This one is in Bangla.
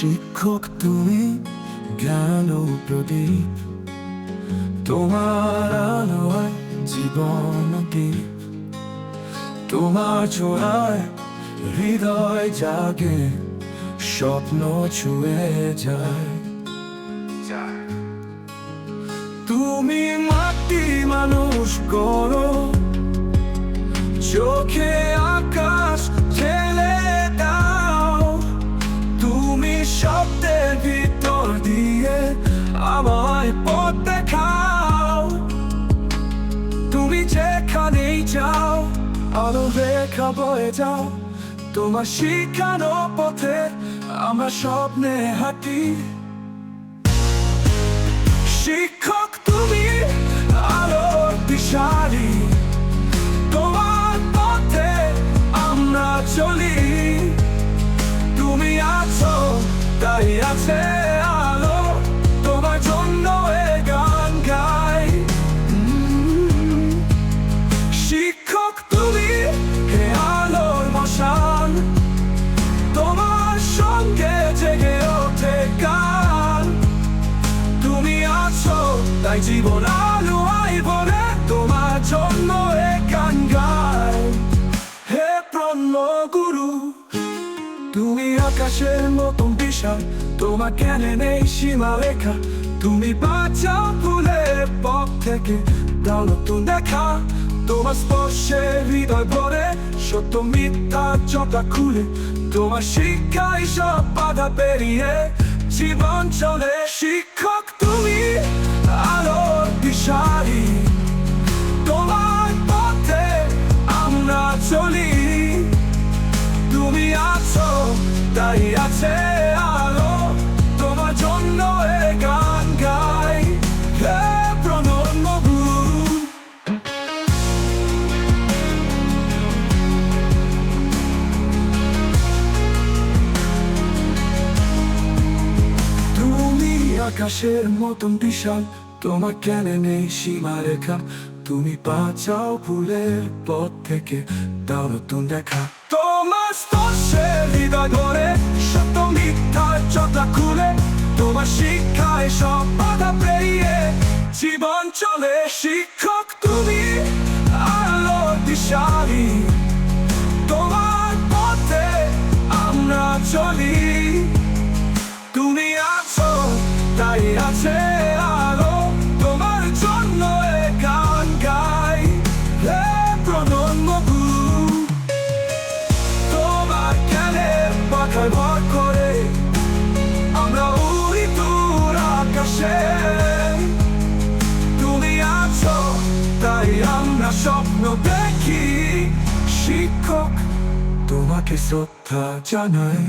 শিক্ষক তুমি জ্ঞান প্রদীপ। তোমার আলোয় জীবন তোমার ছোড়ায় হৃদয় জাগে, স্বপ্ন ছুঁয়ে যায়। তুমি মাটি মানুষ করো চোখে তুমি যাও, আলো রেখা বয়ে যাও। তোমার শিখানো পথে আমরা স্বপ্নে হাঁটি। শিক্ষক তুমি, আলোর দিশারি তোমার পথে আমরা চলি। তুমি আছো, তাই আছে। জীবন আলো আই বলে তোমার জন্য গান গাই। হে প্রন্ন গুরু তুমি আকাশের মতন বিশাল, তোমার নেই তুমি পথ থেকে দাও নতুন দেখা। তোমার স্পর্শে হৃদয় ভরে, সত্য মিথ্যা চটা খুলে, তোমার শিক্ষায় সব বাধা পেরিয়ে, জীবন চলে শিক্ষক তুমি। আছো, তাই আছে আলো। তোমার জন্য গান গাই। হে প্রণম্য তুমি আকাশের মতন বিশাল, তোমার জ্ঞানে নেই সীমা রেখা তুমি বাঁচাও ফুলের পথ থেকে, দাও নতুন দেখা। তোমার স্পর্শে হৃদয় ধরে, সত্য খুলে, তোমার শিক্ষায় সব বাধা পেরিয়ে, জীবন চলে। শিক্ষক তুমি, আলো দিশারি। তোমার পথে আমরা চলি। তুমি আছো, তাই আছে আমরা স্বপ্ন দেখি শিক্ষক তোমাকে শ্রদ্ধা জানাই